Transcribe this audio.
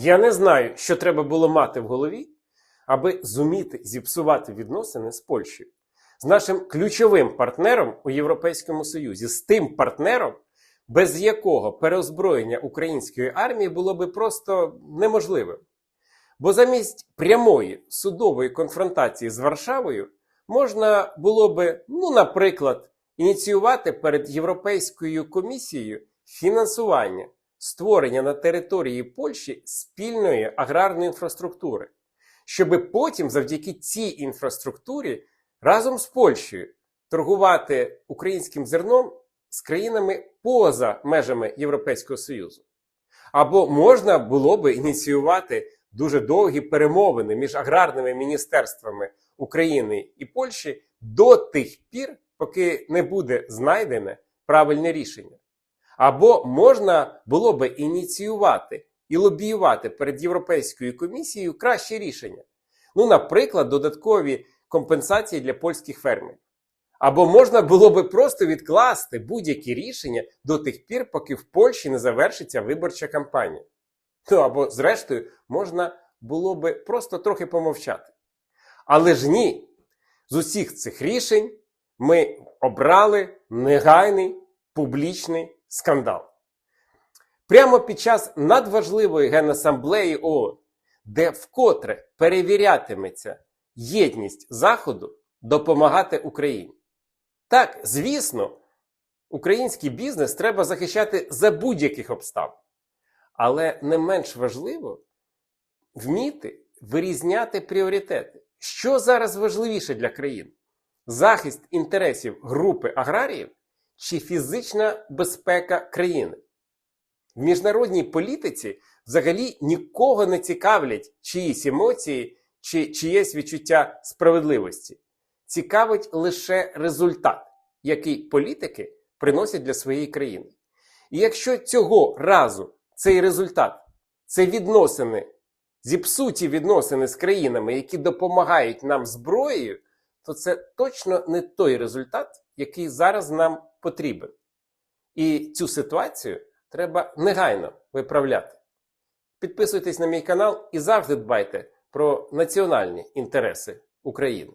Я не знаю, що треба було мати в голові, аби зуміти зіпсувати відносини з Польщею, з нашим ключовим партнером у Європейському Союзі, з тим партнером, без якого переозброєння української армії було би просто неможливим. Бо замість прямої судової конфронтації з Варшавою можна було би, ну, наприклад, ініціювати перед Європейською комісією фінансування створення на території Польщі спільної аграрної інфраструктури, щоби потім, завдяки цій інфраструктурі, разом з Польщею торгувати українським зерном з країнами поза межами Європейського Союзу. Або можна було би ініціювати дуже довгі перемовини між аграрними міністерствами України і Польщі до тих пір, поки не буде знайдене правильне рішення. Або можна було би ініціювати і лобіювати перед Європейською комісією кращі рішення. Ну, наприклад, додаткові компенсації для польських фермерів. Або можна було би просто відкласти будь-які рішення до тих пір, поки в Польщі не завершиться виборча кампанія. Ну або, зрештою, можна було би просто трохи помовчати. Але ж ні, з усіх цих рішень ми обрали негайний публічний скандал. Прямо під час надважливої генасамблеї ООН, де вкотре перевірятиметься єдність Заходу допомагати Україні. Так, звісно, український бізнес треба захищати за будь-яких обставин. Але не менш важливо вміти вирізняти пріоритети. Що зараз важливіше для країн? Захист інтересів групи аграріїв чи фізична безпека країни? В міжнародній політиці взагалі нікого не цікавлять чиїсь емоції чи чиєсь відчуття справедливості. Цікавить лише результат, який політики приносять для своєї країни. І якщо цього разу цей результат це відносини, зіпсуті відносини з країнами, які допомагають нам зброєю, то це точно не той результат, який зараз нам потрібен. І цю ситуацію треба негайно виправляти. Підписуйтесь на мій канал і завжди дбайте про національні інтереси України.